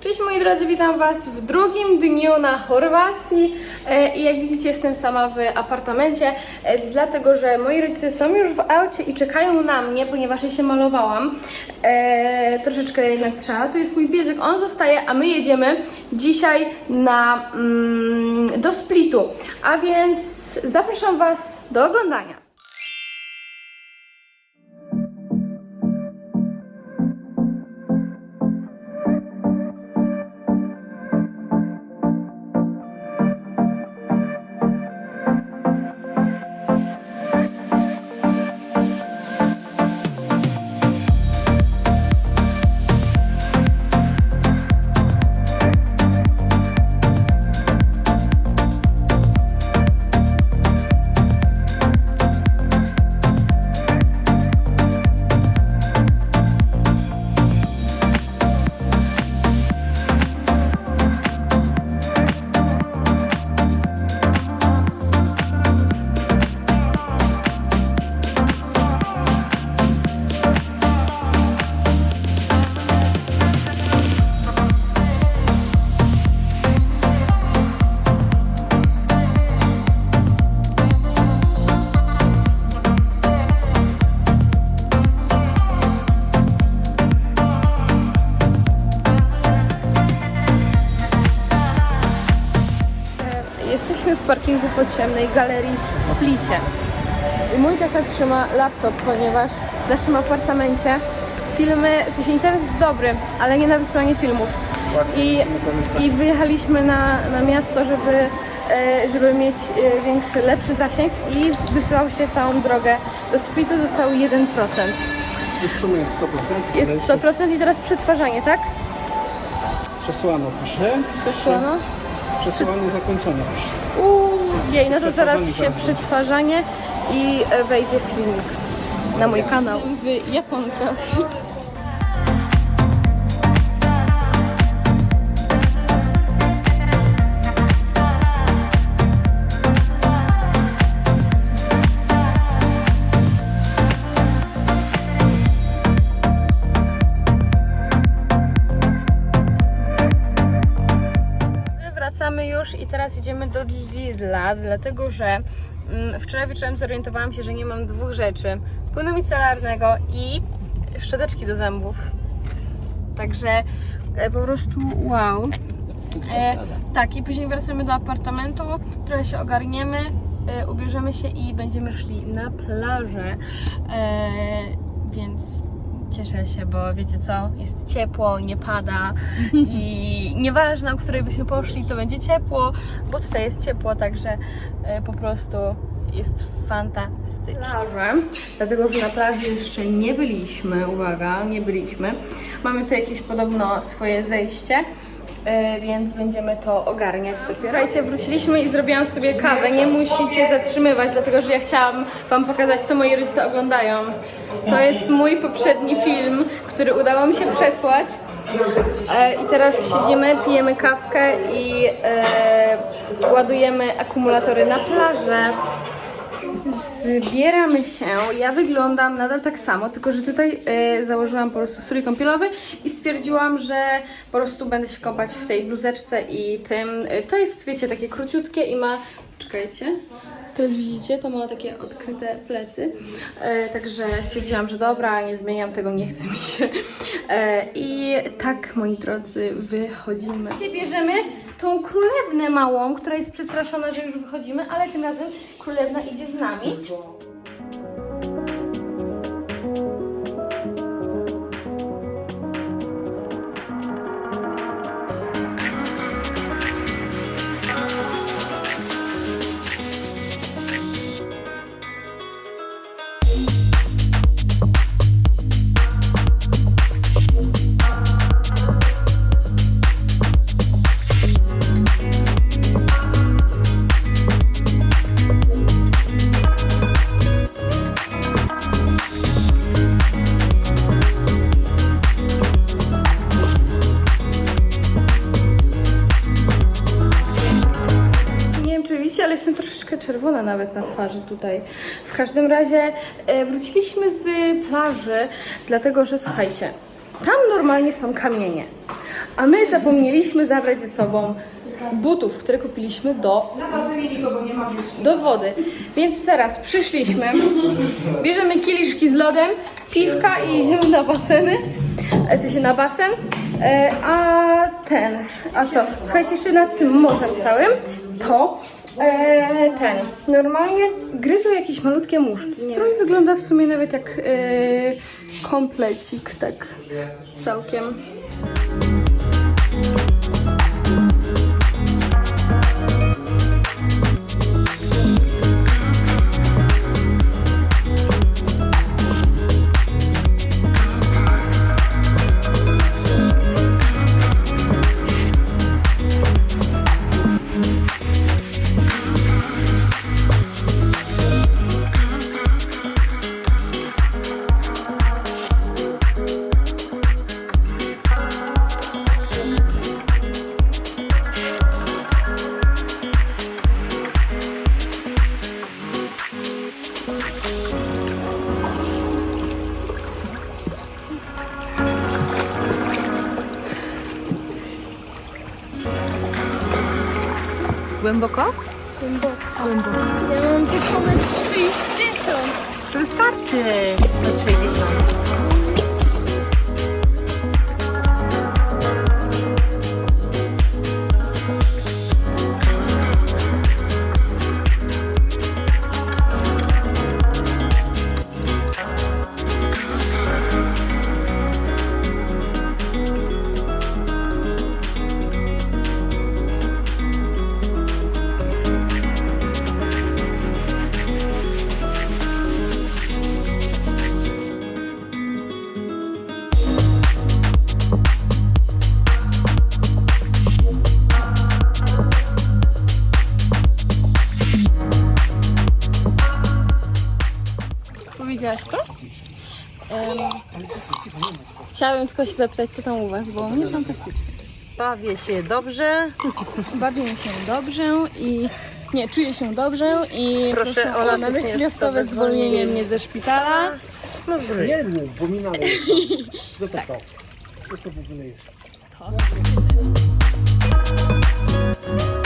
Cześć moi drodzy, witam Was w drugim dniu na Chorwacji E, i jak widzicie jestem sama w apartamencie, e, dlatego że moi rodzice są już w aucie i czekają na mnie, ponieważ ja się malowałam. E, troszeczkę jednak trzeba, to jest mój piesek, on zostaje, a my jedziemy dzisiaj na, mm, do Splitu, a więc zapraszam Was do oglądania. Podziemnej galerii w Splicie. I mój tata trzyma laptop, ponieważ w naszym apartamencie filmy, w sensie internet jest dobry, ale nie na wysyłanie filmów. I, i wyjechaliśmy na, na miasto, żeby, e, żeby mieć e, większy, lepszy zasięg i wysyłał się całą drogę. Do Splitu został 1%. W sumie jest 100%. Jest 100% i teraz przetwarzanie, tak? Przesłano pisze. Przesłano? Przesyłanie zakończone. Uuu, jej, no to zaraz się przetwarzanie i e, wejdzie filmik na mój kanał. W Japonkach. I teraz idziemy do Lidla, dlatego że mm, wczoraj wieczorem zorientowałam się, że nie mam dwóch rzeczy. Płynu micelarnego i szczoteczki do zębów. Także e, po prostu wow. E, tak, i później wracamy do apartamentu, trochę się ogarniemy, e, ubierzemy się i będziemy szli na plażę. E, więc cieszę się, bo wiecie co, jest ciepło, nie pada i nieważne, o której byśmy poszli, to będzie ciepło, bo tutaj jest ciepło, także e, po prostu jest fantastycznie. Plażę, dlatego że na plaży jeszcze nie byliśmy, uwaga, nie byliśmy. Mamy tu jakieś podobno swoje zejście. E, więc będziemy to ogarniać dopiero. Słuchajcie, wróciliśmy i zrobiłam sobie kawę. Nie musicie zatrzymywać, dlatego że ja chciałam Wam pokazać, co moi rodzice oglądają. To jest mój poprzedni film, który udało mi się przesłać. E, I teraz siedzimy, pijemy kawkę i e, ładujemy akumulatory na plażę. Zbieramy się. Ja wyglądam nadal tak samo, tylko że tutaj e, założyłam po prostu strój kąpielowy i stwierdziłam, że po prostu będę się kąpać w tej bluzeczce i tym. E, to jest, wiecie, takie króciutkie i ma. Czekajcie. Jest, widzicie, to ma takie odkryte plecy. E, także stwierdziłam, że dobra, nie zmieniam tego, nie chce mi się. E, I tak, moi drodzy, wychodzimy. Bierzemy tą królewnę małą, która jest przestraszona, że już wychodzimy, ale tym razem królewna idzie z nami. Czerwona nawet na twarzy tutaj. W każdym razie e, wróciliśmy z plaży, dlatego że słuchajcie, tam normalnie są kamienie. a my zapomnieliśmy zabrać ze sobą butów, które kupiliśmy do, do wody. Więc teraz przyszliśmy, bierzemy kieliszki z lodem, piwka i idziemy na baseny, e, w sensie na basen. E, A ten, a co? Słuchajcie, jeszcze nad tym morzem całym, to e, ten, normalnie gryzą jakieś malutkie muszki. Strój wygląda w sumie nawet jak e, komplecik, tak całkiem. Głęboko? Głęboko. Ja mam tylko metr 60. To wystarczy. Do 60. Powiedziałaś to? Em, chciałabym tylko się zapytać, co tam u Was, bo mnie fantastycznie. Bawię się dobrze. Bawię się dobrze i nie, czuję się dobrze i Proszę proszę, o natychmiastowe zwolnienie mnie ze szpitala. Nie mów, bo mi należy. Zostaw to. Zostaw to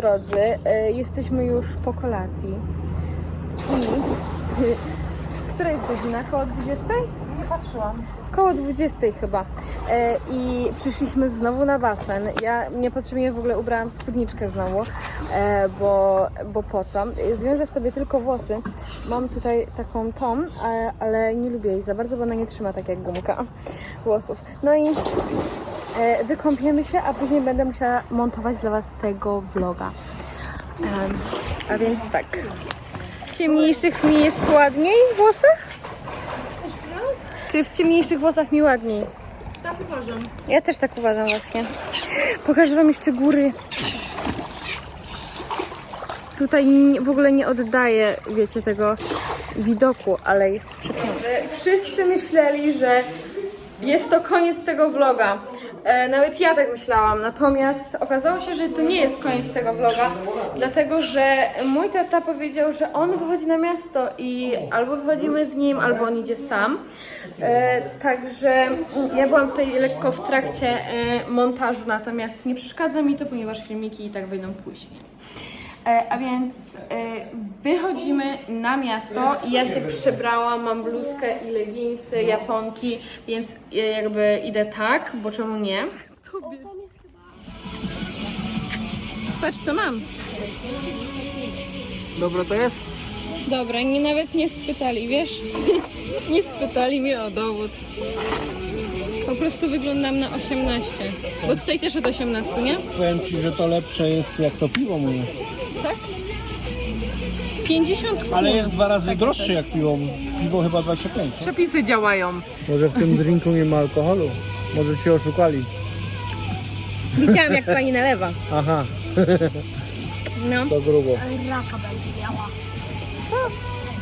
drodzy, e, jesteśmy już po kolacji i która jest godzina? Koło 20? Nie patrzyłam. Koło 20 chyba. E, I przyszliśmy znowu na basen. Ja niepotrzebnie w ogóle ubrałam spódniczkę znowu, e, bo, bo po co? Zwiążę sobie tylko włosy. Mam tutaj taką tą, e, ale nie lubię jej za bardzo, bo ona nie trzyma tak jak gumka włosów. No i wykąpiemy się, a później będę musiała montować dla Was tego vloga. Em, a więc tak. W ciemniejszych mi jest ładniej w włosach? Czy w ciemniejszych włosach mi ładniej? Tak uważam. Ja też tak uważam właśnie. Pokażę Wam jeszcze góry. Tutaj w ogóle nie oddaję, wiecie, tego widoku, ale jest przepiękny. Wszyscy myśleli, że jest to koniec tego vloga. E, nawet ja tak myślałam, natomiast okazało się, że to nie jest koniec tego vloga, dlatego że mój tata powiedział, że on wychodzi na miasto i albo wychodzimy z nim, albo on idzie sam. E, także ja byłam tutaj lekko w trakcie e, montażu, natomiast nie przeszkadza mi to, ponieważ filmiki i tak wyjdą później. E, A więc e, wychodzimy na miasto i ja się przebrałam, mam bluzkę i leginsy, japonki, więc e, jakby idę tak, bo czemu nie? Patrz co mam. Dobra to jest? Dobra, nie, nawet nie spytali, wiesz? nie spytali mnie o dowód. Po prostu wyglądam na 18. Bo tutaj też od 18, nie? Powiem Ci, że to lepsze jest jak to piwo moje. Tak? 50 Ale jest dwa razy droższe jak piwo. Piwo chyba 25. Przepisy działają. Może w tym drinku nie ma alkoholu. Może Cię oszukali. Widziałam jak pani nalewa. Aha, No. to grubo.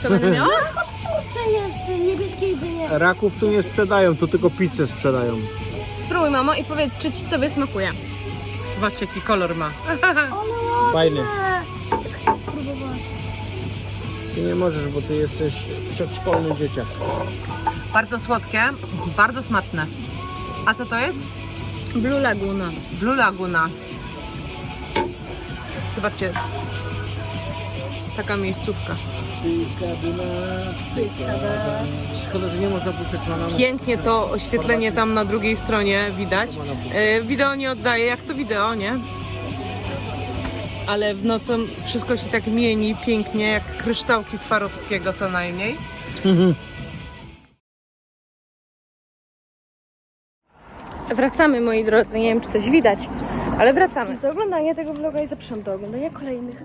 Co będę miała? Raków tu nie sprzedają, tu tylko pizzę sprzedają. Spróbuj mamo i powiedz, czy ci sobie smakuje. Zobaczcie, jaki kolor ma. Fajny. Ty nie możesz, bo ty jesteś przedszkolny dzieciak. Bardzo słodkie, bardzo smaczne. A co to jest? Blue Laguna. Blue Laguna. Zobaczcie. Taka miejscówka. Szkoda, że nie można puszczać na. Pięknie to oświetlenie tam na drugiej stronie widać. E, Wideo nie oddaje, jak to wideo, nie? Ale w nocy wszystko się tak mieni pięknie, jak kryształki Swarowskiego co najmniej. Wracamy, moi drodzy. Nie wiem, czy coś widać, ale wracamy. Za oglądanie tego vloga i zapraszam do oglądania kolejnych.